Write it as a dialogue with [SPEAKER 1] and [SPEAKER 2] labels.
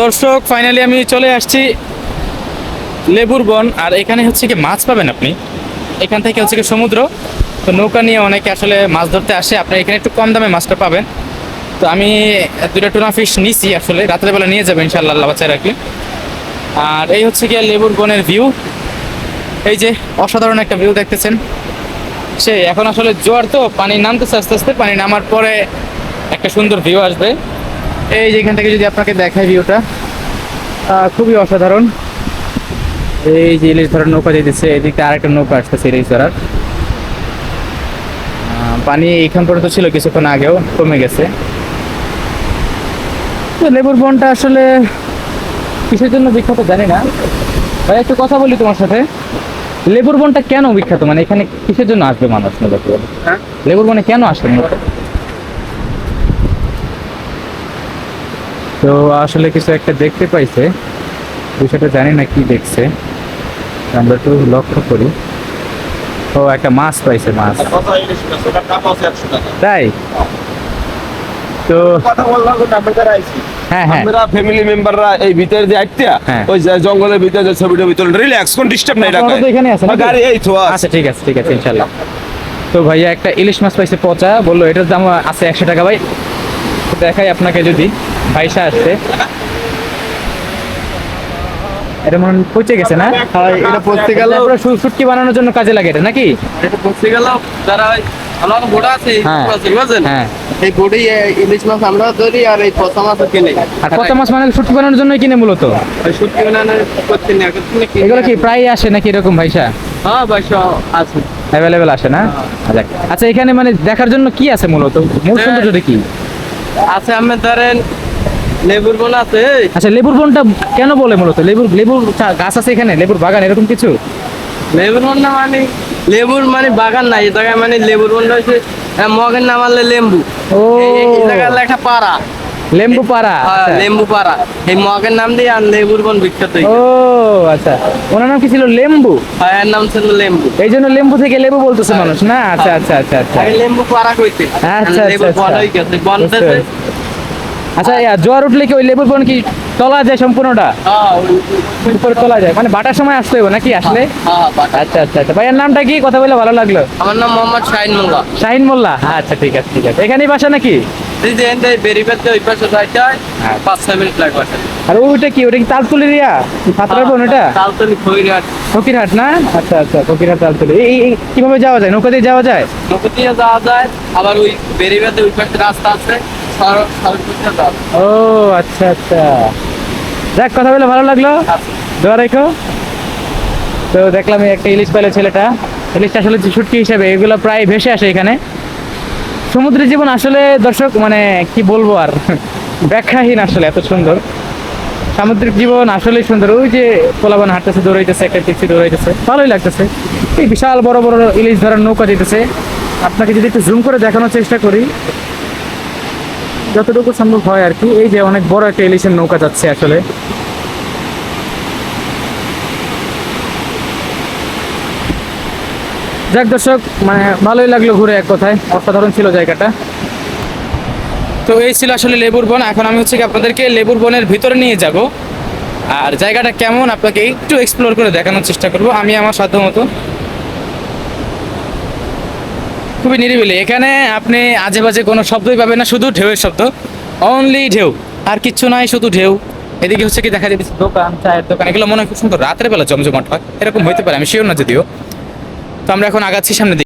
[SPEAKER 1] দর্শক ফাইনালি আমি চলে আসছি লেবুর বন, আর এখানে হচ্ছে কি মাছ পাবেন আপনি। এখান থেকে হচ্ছে কি সমুদ্র। তো নৌকা নিয়ে অনেকে আসলে মাছ ধরতে আসে, আপনি এখানে একটু কম দামে মাছটা পাবেন। তো আমি দুটা টুনা ফিশ নিছি আসলে রাতের বেলা নিয়ে যাবেন ইনশাল্লাহ আল্লাহ বাচ্চায় রাখলে। আর এই হচ্ছে গিয়ে লেবুর বনের ভিউ এই যে অসাধারণ একটা ভিউ দেখতেছেন। সে এখন আসলে জোয়ার তো, পানি নামতেছে আস্তে আস্তে, পানি নামার পরে একটা সুন্দর ভিউ আসবে। এই যে এখান থেকে যদি আপনাকে দেখায় ভিউটা খুবই অসাধারণ। এই যে ইলিশ ধরার নৌকা দিচ্ছে, এদিকে আরেকটা নৌকা আসতেছে ইলিশ ধরার। পানি এইখান পর্যন্ত ছিল, কিছুক্ষণ আগেও কমে গেছে। তো লেবুর বনটা আসলে কিসের জন্য বিখ্যাত জানি না। ভাই, একটু কথা বলি তোমার সাথে। লেবুর বনটা কেন বিখ্যাত? মানে এখানে কিসের জন্য আসবে মানুষ?
[SPEAKER 2] হ্যাঁ?
[SPEAKER 1] লেবুর বনে কেন আসবে তো আসলে কিছু একটা দেখতে পাইছে। বিষয়টা জানি না কি দেখছে। আমরা একটু লক্ষ্য করি। ও একটা মাছ পাইছে মাছ।
[SPEAKER 2] কথা ইলিশ মাছ, ওটার দাম আছে 100 টাকা।
[SPEAKER 1] তাই? তো। হ্যাঁ হ্যাঁ।
[SPEAKER 2] আমরা ফ্যামিলি মেম্বাররা এই ভিতরে আইতিয়া
[SPEAKER 1] হ্যাঁ।
[SPEAKER 2] ওই জঙ্গলের ভিতরে যে ছবিটা ভিতরে রিল্যাক্স কোন ডিস্টার্ব নাই
[SPEAKER 1] আপনারা এখানে আছেন
[SPEAKER 2] গাড়ি এই তো আছে
[SPEAKER 1] আচ্ছা ঠিক আছে ঠিক আছে ইনশাল্লাহ। তো ভাইয়া একটা ইলিশ মাছ পাইছে পচা। বলল এটার দাম আছে একশো টাকা ভাই। তো দেখাই আপনাকে যদি। ভাইসা আসছে এটা মনে পচে গেছে না?
[SPEAKER 3] হ্যাঁ, এটা পচতে গেল।
[SPEAKER 1] বানানোর জন্য কাজে লাগে এটা নাকি?
[SPEAKER 3] এটা পচতে গেল। যারা আমার আছে
[SPEAKER 1] হ্যাঁ।
[SPEAKER 3] বুঝছেন?
[SPEAKER 1] হ্যাঁ।
[SPEAKER 3] এই ইলিশ মাছ আমরা ধরি আর এই পচা মাছ কিনে।
[SPEAKER 1] আর পচা মাছ মানে শুটকি বানানোর জন্য কিনে মূলত?
[SPEAKER 3] ওই শুটকি বানানো করতে না
[SPEAKER 1] এগুলো কি প্রায় আসে নাকি এরকম ভাইসা
[SPEAKER 3] হ্যাঁ ভাই সব আছে।
[SPEAKER 1] অ্যাভেলেবেল আসে না? আচ্ছা আচ্ছা এখানে মানে দেখার জন্য কি আছে মূলত? মূল
[SPEAKER 3] হ্যাঁ।
[SPEAKER 1] সৌন্দর্যটা কি?
[SPEAKER 3] আছে আমি ধরেন লেবুর বোন আছে
[SPEAKER 1] আচ্ছা লেবুর বনটা কেন বলে মূলত? লেবুর লেবুর গাছ আছে এখানে লেবুর বাগান এরকম কিছু?
[SPEAKER 3] লেবুর বোন না মানে লেবুর মানে বাগান নাই জায়গায় মানে লেবুর বোন হচ্ছে মগের নাম আনলে লেম্বু।
[SPEAKER 1] ও।
[SPEAKER 3] জায়গায় লেখা পাড়া।
[SPEAKER 1] লেম্বু পাড়া
[SPEAKER 3] হ্যাঁ,
[SPEAKER 1] আচ্ছা।
[SPEAKER 3] লেম্বু পাড়া। এই মগের নাম দিয়ে আর লেবুর বোন বিখ্যাত
[SPEAKER 1] ও আচ্ছা। ওনার নাম কি ছিল লেম্বু?
[SPEAKER 3] হ্যাঁ, এর নাম ছিল লেম্বু।
[SPEAKER 1] এই জন্য লেম্বু থেকে লেবু বলতেছে মানুষ। না আচ্ছা আচ্ছা আচ্ছা আচ্ছা।
[SPEAKER 3] লেম্বু পাড়া কইতে।
[SPEAKER 1] আচ্ছা, আচ্ছা, আচ্ছা।
[SPEAKER 3] হয়ে গেছে বন।
[SPEAKER 1] আচ্ছা জোয়ার উঠলে কি ওই লেবুর বন কি তলা যায় সম্পূর্ণটা?
[SPEAKER 3] হ্যাঁ
[SPEAKER 1] উপরে তোলা যায়। মানে বাটার সময় আসতে হবে নাকি আসলে?
[SPEAKER 3] হ্যাঁ,
[SPEAKER 1] আচ্ছা আচ্ছা আচ্ছা। ভাইয়ের নামটা কি? কথা বলে ভালো লাগল।
[SPEAKER 3] আমার নাম মোহাম্মদ শাহিন মোল্লা।
[SPEAKER 1] শাহিন মোল্লা? আচ্ছা ঠিক আছে ঠিক আছে। এখানেই বাসা নাকি?
[SPEAKER 3] হয়।
[SPEAKER 1] হ্যাঁ। আর ওইটা কি? ওটা কি তালতুলি রিয়া? বোন ওটা ফকিরহাট না? আচ্ছা আচ্ছা ফকিরহাট তালতুলি। এই এই কীভাবে যাওয়া যায়? নৌকা দিয়ে যাওয়া যায়?
[SPEAKER 3] নৌকো দিয়ে যাওয়া যায়। আবার ওই বেরিবাতে ওই পাশে রাস্তা আছে।
[SPEAKER 1] ও আচ্ছা আচ্ছা। যাক কথা বলে ভালো লাগল।
[SPEAKER 3] আচ্ছা।
[SPEAKER 1] দোয়া রেখো। তো দেখলাম একটা ইলিশ পাইলে ছেলেটা। ইলিশটা আসলে যে শুটকি হিসাবে এগুলো প্রায় ভেসে আসে এখানে। সমুদ্রের জীবন আসলে দর্শক মানে কি বলব আর ব্যাখ্যাহীন আসলে এত সুন্দর। সামুদ্রিক জীবন আসলেই সুন্দর। ওই যে পোলাবান হাঁটতেছে দৌড়াইতেছে একটা ট্যাক্সি দৌড়াইতেছে। ভালোই লাগতেছে। এই বিশাল বড় বড় ইলিশ ধরার নৌকা দিতেছে আপনাকে যদি একটু জুম করে দেখানোর চেষ্টা করি যতটুকু সম্ভব হয় আর কি। এই যে অনেক বড় একটা ইলিশের নৌকা যাচ্ছে আসলে। যাক দর্শক মানে ভালোই লাগল ঘুরে এক কথায়। অসাধারণ ছিল জায়গাটা। তো এই ছিল আসলে লেবুর বন। এখন আমি হচ্ছে কি আপনাদেরকে লেবুর বনের ভিতরে নিয়ে যাব। আর জায়গাটা কেমন, আপনাকে একটু এক্সপ্লোর করে দেখানোর চেষ্টা করব। আমি আমার সাধ্য মতো খুবই নিরিবিলি। এখানে আপনি আজে বাজে কোনো শব্দই পাবেন না, শুধু ঢেউয়ের শব্দ। অনলি ঢেউ, আর কিচ্ছু নাই, শুধু ঢেউ। এদিকে হচ্ছে কি, দেখা যাচ্ছে দোকান, চায়ের দোকান, এগুলো মনে হয় খুব সুন্দর। রাতের বেলা জমজমাট হয়, এরকম হইতে পারে, আমি শিওর না যদিও। তো আমরা এখন আগাচ্ছি সামনে